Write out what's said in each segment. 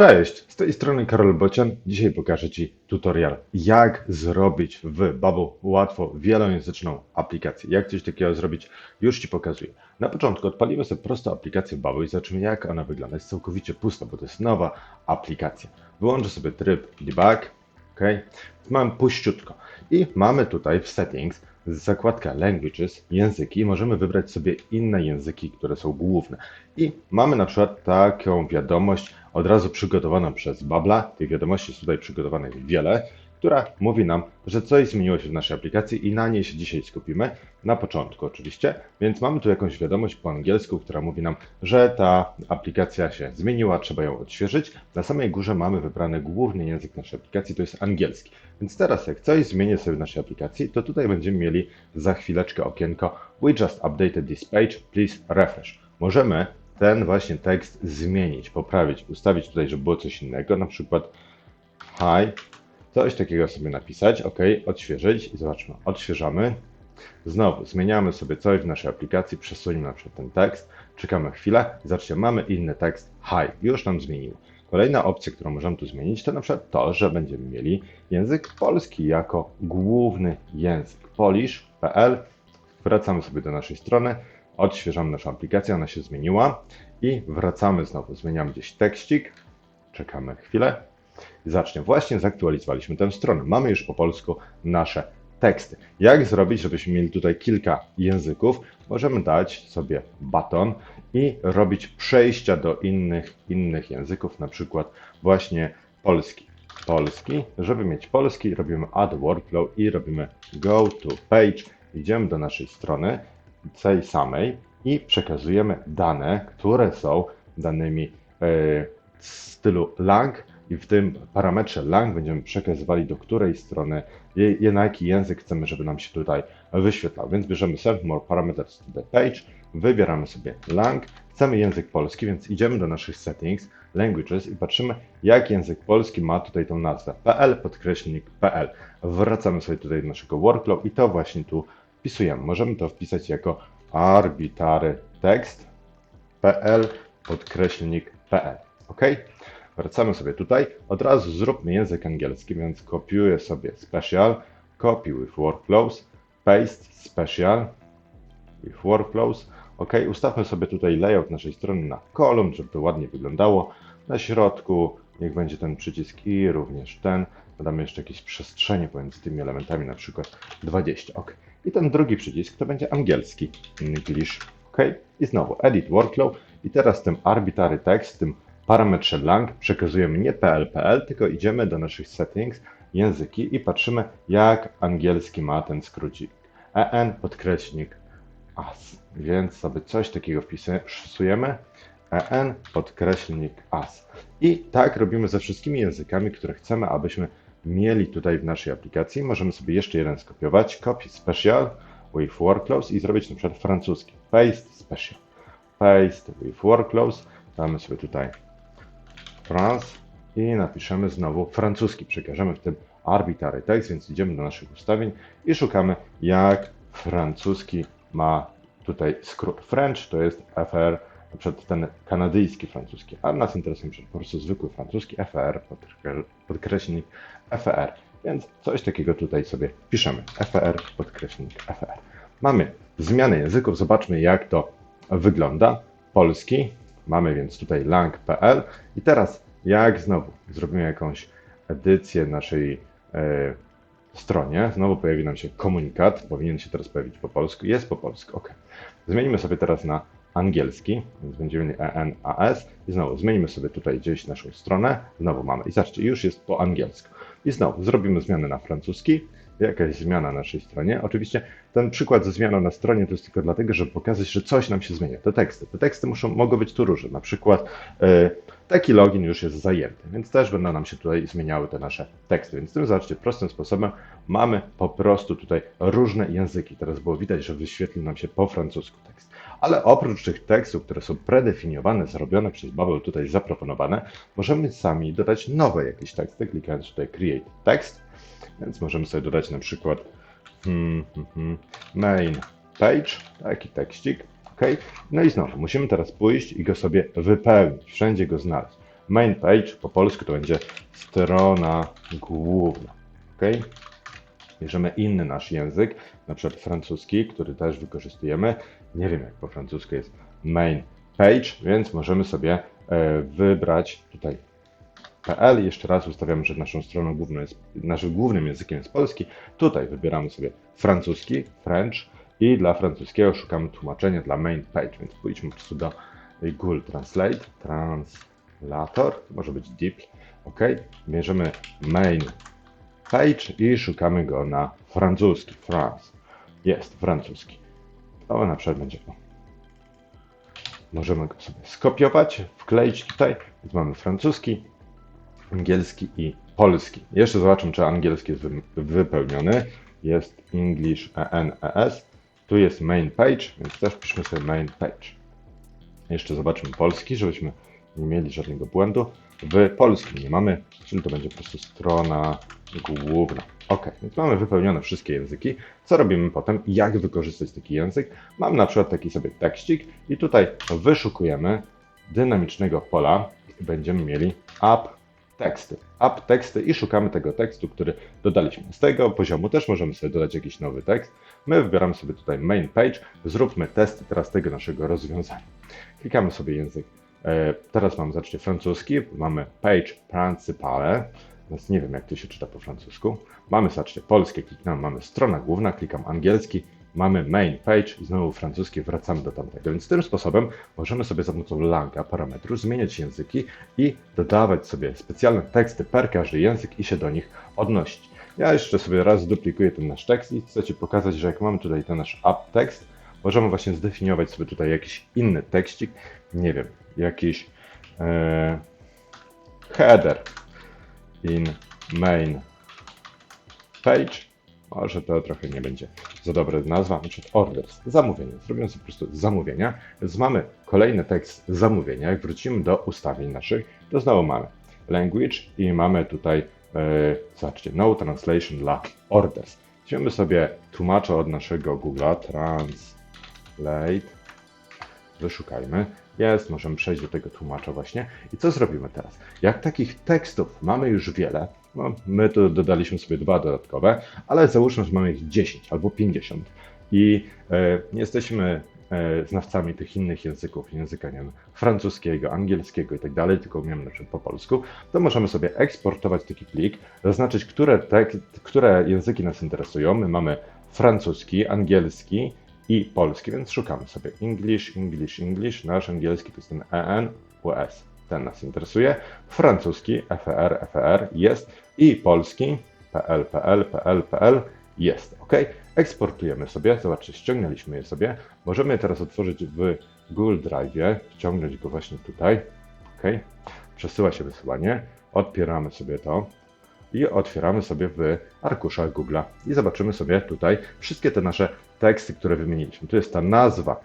Cześć, z tej strony Karol Bocian. Dzisiaj pokażę Ci tutorial, jak zrobić w Bubble łatwo wielojęzyczną aplikację. Jak coś takiego zrobić, już Ci pokazuję. Na początku odpalimy sobie prostą aplikację Bubble i zobaczymy, jak ona wygląda. Jest całkowicie pusta, bo to jest nowa aplikacja. Wyłączę sobie tryb debug, ok? Mam puściutko. I mamy tutaj w settings zakładkę languages, języki. Możemy wybrać sobie inne języki, które są główne. I mamy na przykład taką wiadomość od razu przygotowaną przez Babla. Tych wiadomości jest tutaj przygotowanych wiele, która mówi nam, że coś zmieniło się w naszej aplikacji i na niej się dzisiaj skupimy. Na początku oczywiście, więc mamy tu jakąś wiadomość po angielsku, która mówi nam, że ta aplikacja się zmieniła, trzeba ją odświeżyć. Na samej górze mamy wybrany główny język naszej aplikacji, to jest angielski. Więc teraz jak coś zmienię sobie w naszej aplikacji, to tutaj będziemy mieli za chwileczkę okienko We just updated this page, please refresh. Możemy ten właśnie tekst zmienić, poprawić, ustawić tutaj, żeby było coś innego, na przykład hi, coś takiego sobie napisać, ok, odświeżyć i zobaczmy, odświeżamy. Znowu zmieniamy sobie coś w naszej aplikacji, przesuniemy na przykład ten tekst, czekamy chwilę, zobaczcie, mamy inny tekst, hi, już nam zmieniło. Kolejna opcja, którą możemy tu zmienić, to na przykład to, że będziemy mieli język polski jako główny język. Polish.pl. Wracamy sobie do naszej strony, odświeżamy naszą aplikację, ona się zmieniła i wracamy znowu. Zmieniamy gdzieś tekstik, czekamy chwilę. Zacznie. Właśnie zaktualizowaliśmy tę stronę. Mamy już po polsku nasze teksty. Jak zrobić, żebyśmy mieli tutaj kilka języków? Możemy dać sobie baton i robić przejścia do innych, innych języków, na przykład właśnie polski. Polski. Żeby mieć polski, robimy add workflow i robimy go to page. Idziemy do naszej strony, tej samej i przekazujemy dane, które są danymi e, w stylu lang i w tym parametrze lang będziemy przekazywali do której strony, je, na jaki język chcemy, żeby nam się tutaj wyświetlał. Więc bierzemy more parameters to the page, wybieramy sobie lang, chcemy język polski, więc idziemy do naszych settings, languages i patrzymy, jak język polski ma tutaj tą nazwę pl podkreślnik pl. Wracamy sobie tutaj do naszego workflow i to właśnie tu wpisujemy. Możemy to wpisać jako arbitrary text pl podkreślnik pl. OK? Wracamy sobie tutaj. Od razu zróbmy język angielski, więc kopiuję sobie special, copy with workflows, paste special with workflows. OK, ustawmy sobie tutaj layout naszej strony na kolumn, żeby to ładnie wyglądało. Na środku niech będzie ten przycisk i również ten. Dodamy jeszcze jakieś przestrzenie pomiędzy tymi elementami, na przykład 20. OK. I ten drugi przycisk to będzie angielski, English. OK. I znowu edit workflow. I teraz tym arbitrary text, tym parametrze lang przekazujemy nie PLPL, tylko idziemy do naszych settings, języki i patrzymy, jak angielski ma ten skrócik. EN podkreśnik AS. Więc sobie coś takiego wpisujemy. EN podkreśnik AS. I tak robimy ze wszystkimi językami, które chcemy, abyśmy mieli tutaj w naszej aplikacji. Możemy sobie jeszcze jeden skopiować. Copy special with workflows i zrobić na przykład francuski. Paste special. Paste with workflows. Damy sobie tutaj France i napiszemy znowu francuski. Przekażemy w tym arbitrary text, więc idziemy do naszych ustawień i szukamy jak francuski ma tutaj skrót. French to jest FR, przykład ten kanadyjski francuski, a nas interesuje po prostu zwykły francuski FR, podkre- podkreślnik FR. Więc coś takiego tutaj sobie piszemy. FR, podkreślnik FR. Mamy zmianę języków, zobaczmy jak to wygląda. Polski, mamy więc tutaj lang.pl i teraz jak znowu zrobimy jakąś edycję naszej e, stronie, znowu pojawi nam się komunikat, powinien się teraz pojawić po polsku, jest po polsku, ok. Zmienimy sobie teraz na angielski, więc będziemy mieli ENAS i znowu zmienimy sobie tutaj gdzieś naszą stronę, znowu mamy. I zobaczcie, już jest po angielsku. I znowu zrobimy zmianę na francuski, jakaś zmiana na naszej stronie. Oczywiście ten przykład ze zmianą na stronie to jest tylko dlatego, żeby pokazać, że coś nam się zmienia. Te teksty. Te teksty muszą, mogą być tu różne. Na przykład e, taki login już jest zajęty, więc też będą nam się tutaj zmieniały te nasze teksty. Więc tym zobaczcie, prostym sposobem mamy po prostu tutaj różne języki. Teraz było widać, że wyświetlił nam się po francusku tekst. Ale oprócz tych tekstów, które są predefiniowane, zrobione przez Babel, tutaj zaproponowane, możemy sami dodać nowe jakieś teksty, klikając tutaj Create Text. Więc możemy sobie dodać na przykład hmm, hmm, hmm, main page, taki tekstik, ok. No i znowu musimy teraz pójść i go sobie wypełnić, wszędzie go znaleźć. main page, po polsku to będzie strona główna. Ok? Bierzemy inny nasz język, na przykład francuski, który też wykorzystujemy. Nie wiem jak po francusku jest main page, więc możemy sobie e, wybrać tutaj PL. Jeszcze raz ustawiamy, że naszą stroną główną jest, naszym głównym językiem jest polski. Tutaj wybieramy sobie francuski, French i dla francuskiego szukamy tłumaczenia dla main page, więc pójdźmy po prostu do Google Translate, translator, to może być deep, ok. Bierzemy main page i szukamy go na francuski, France. Jest francuski. To na przykład będzie. Możemy go sobie skopiować, wkleić tutaj, więc mamy francuski, angielski i polski. Jeszcze zobaczmy, czy angielski jest wy- wypełniony. Jest English ENES. Tu jest main page, więc też piszmy sobie main page. Jeszcze zobaczmy polski, żebyśmy nie mieli żadnego błędu. W polskim nie mamy, czyli to będzie po prostu strona główna. Ok, więc mamy wypełnione wszystkie języki. Co robimy potem? Jak wykorzystać taki język? Mam na przykład taki sobie tekstik i tutaj wyszukujemy dynamicznego pola będziemy mieli app teksty. App teksty i szukamy tego tekstu, który dodaliśmy. Z tego poziomu też możemy sobie dodać jakiś nowy tekst. My wybieramy sobie tutaj main page. Zróbmy testy teraz tego naszego rozwiązania. Klikamy sobie język. E, Teraz mamy, zobaczcie, francuski. Mamy page principale. Więc nie wiem, jak to się czyta po francusku. Mamy, zobaczcie, polskie, klikam, mamy strona główna, klikam angielski, mamy main page i znowu francuski, wracamy do tamtego. Więc tym sposobem możemy sobie za pomocą langa parametru zmieniać języki i dodawać sobie specjalne teksty per każdy język i się do nich odnosić. Ja jeszcze sobie raz duplikuję ten nasz tekst i chcę Ci pokazać, że jak mamy tutaj ten nasz app tekst, możemy właśnie zdefiniować sobie tutaj jakiś inny tekstik, nie wiem, jakiś e, header in main page. Może to trochę nie będzie za dobra nazwa, na przykład orders, zamówienie. Zrobimy sobie po prostu zamówienia, więc mamy kolejny tekst zamówienia. Jak wrócimy do ustawień naszych, to znowu mamy language i mamy tutaj, e, zobaczcie, no translation dla orders. Weźmiemy sobie tłumacza od naszego Google'a, translate, wyszukajmy. Jest, możemy przejść do tego tłumacza właśnie. I co zrobimy teraz? Jak takich tekstów mamy już wiele, no, my tu dodaliśmy sobie dwa dodatkowe, ale załóżmy, że mamy ich 10 albo 50 i e, jesteśmy e, znawcami tych innych języków, języka nie wiem, francuskiego, angielskiego i tak dalej, tylko umiemy na przykład po polsku, to możemy sobie eksportować taki plik, zaznaczyć, które, tek- które języki nas interesują. My mamy francuski, angielski, i polski, więc szukamy sobie English, English, English. Nasz angielski to jest ten EN, US. Ten nas interesuje. Francuski, FR, FR jest i polski, PL, PL, PL, PL jest. OK. Eksportujemy sobie. Zobaczcie, ściągnęliśmy je sobie. Możemy je teraz otworzyć w Google Drive, wciągnąć go właśnie tutaj. OK. Przesyła się wysyłanie. Odpieramy sobie to i otwieramy sobie w arkuszach Google'a i zobaczymy sobie tutaj wszystkie te nasze teksty, które wymieniliśmy. Tu jest ta nazwa.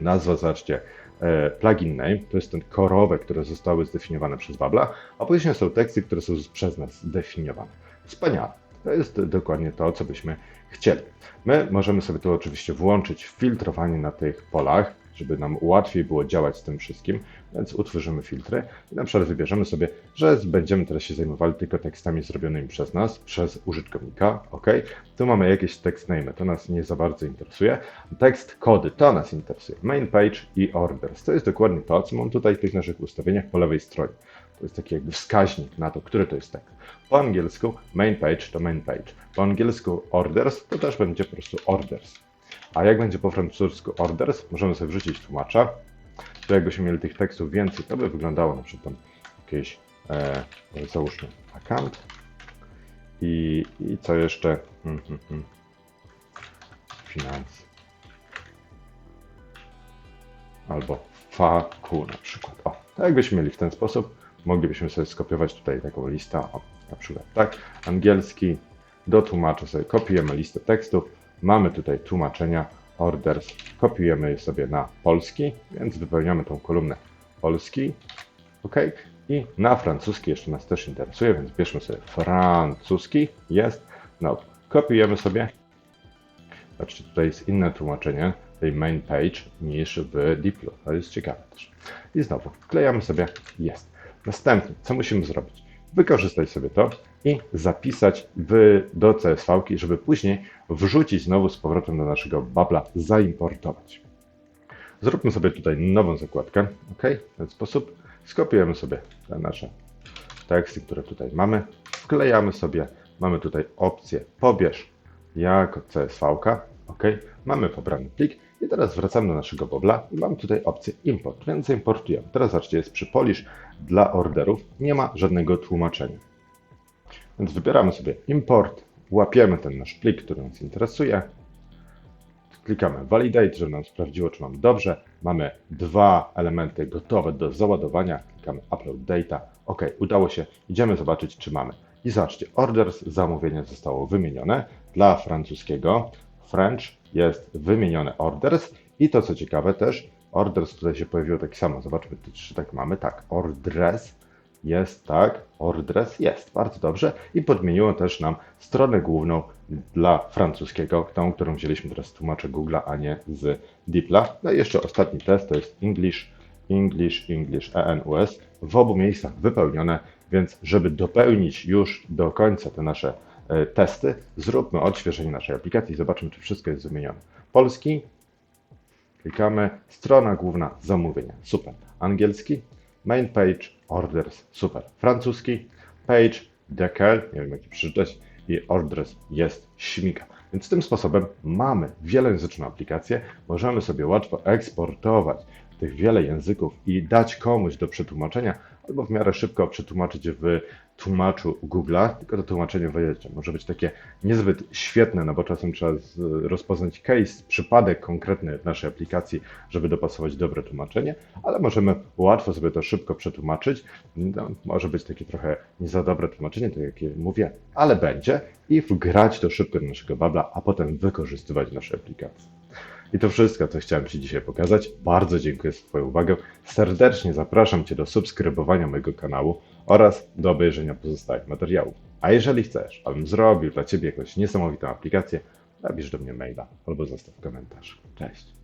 Nazwa, zobaczcie, e, plugin name, to jest ten korowe, które zostały zdefiniowane przez Babla, a później są teksty, które są przez nas zdefiniowane. Wspaniale. To jest dokładnie to, co byśmy chcieli. My możemy sobie tu oczywiście włączyć filtrowanie na tych polach, żeby nam łatwiej było działać z tym wszystkim, więc utworzymy filtry i na przykład wybierzemy sobie, że będziemy teraz się zajmowali tylko tekstami zrobionymi przez nas, przez użytkownika, ok? Tu mamy jakieś text name, to nas nie za bardzo interesuje. Tekst kody, to nas interesuje. Main page i orders, to jest dokładnie to, co mam tutaj w tych naszych ustawieniach po lewej stronie. To jest taki jakby wskaźnik na to, który to jest tekst. Po angielsku main page to main page. Po angielsku orders to też będzie po prostu orders. A jak będzie po francusku orders, możemy sobie wrzucić tłumacza. To jakbyśmy mieli tych tekstów więcej, to by wyglądało na przykład jakieś, e, załóżmy, account. I, I co jeszcze? Hmm, hmm, hmm. Finans. Albo faku na przykład. O, jakbyśmy mieli w ten sposób, moglibyśmy sobie skopiować tutaj taką listę, o, na przykład tak, angielski, do tłumacza sobie kopiujemy listę tekstów, mamy tutaj tłumaczenia, orders, kopiujemy je sobie na polski, więc wypełniamy tą kolumnę polski, ok, i na francuski jeszcze nas też interesuje, więc bierzmy sobie francuski, jest, no, kopiujemy sobie, Zobaczcie, tutaj jest inne tłumaczenie tej main page niż w Diplo. To jest ciekawe też. I znowu wklejamy sobie jest. Następnie, co musimy zrobić? Wykorzystać sobie to i zapisać w, do CSV, żeby później wrzucić znowu z powrotem do naszego babla, zaimportować. Zróbmy sobie tutaj nową zakładkę, ok? W ten sposób skopiujemy sobie te nasze teksty, które tutaj mamy, wklejamy sobie, mamy tutaj opcję pobierz jako CSV, ok? Mamy pobrany plik i teraz wracamy do naszego bobla i mamy tutaj opcję import, więc zaimportujemy. Teraz zobaczcie, jest przy Polish dla orderów, nie ma żadnego tłumaczenia. Więc wybieramy sobie import, łapiemy ten nasz plik, który nas interesuje, klikamy validate, żeby nam sprawdziło, czy mamy dobrze. Mamy dwa elementy gotowe do załadowania. Klikamy upload data. OK, udało się. Idziemy zobaczyć, czy mamy. I zobaczcie, orders, zamówienie zostało wymienione. Dla francuskiego French jest wymienione orders. I to, co ciekawe też, orders tutaj się pojawiło tak samo. Zobaczmy, czy tak mamy. Tak, orders jest, tak, ordres jest, bardzo dobrze. I podmieniło też nam stronę główną dla francuskiego, tą, którą wzięliśmy teraz z tłumacza Google'a, a nie z DeepLa. No i jeszcze ostatni test to jest English, English, English, ENUS. W obu miejscach wypełnione, więc żeby dopełnić już do końca te nasze testy, zróbmy odświeżenie naszej aplikacji i zobaczmy, czy wszystko jest wymienione. Polski, Klikamy. Strona główna zamówienia. Super. Angielski. Main page. Orders. Super. Francuski. Page. Deckel. Nie wiem jak przeczytać. I orders jest śmiga. Więc tym sposobem mamy wielojęzyczną aplikację. Możemy sobie łatwo eksportować tych wiele języków i dać komuś do przetłumaczenia, albo w miarę szybko przetłumaczyć w tłumaczu Google'a, tylko to tłumaczenie wyjedzie. Może być takie niezbyt świetne, no bo czasem trzeba rozpoznać case, przypadek konkretny w naszej aplikacji, żeby dopasować dobre tłumaczenie, ale możemy łatwo sobie to szybko przetłumaczyć. No, może być takie trochę nie za dobre tłumaczenie, tak jak mówię, ale będzie i wgrać to szybko do naszego babla, a potem wykorzystywać w naszej aplikacji. I to wszystko, co chciałem Ci dzisiaj pokazać. Bardzo dziękuję za Twoją uwagę. Serdecznie zapraszam Cię do subskrybowania mojego kanału oraz do obejrzenia pozostałych materiałów. A jeżeli chcesz, abym zrobił dla Ciebie jakąś niesamowitą aplikację, napisz do mnie maila albo zostaw komentarz. Cześć.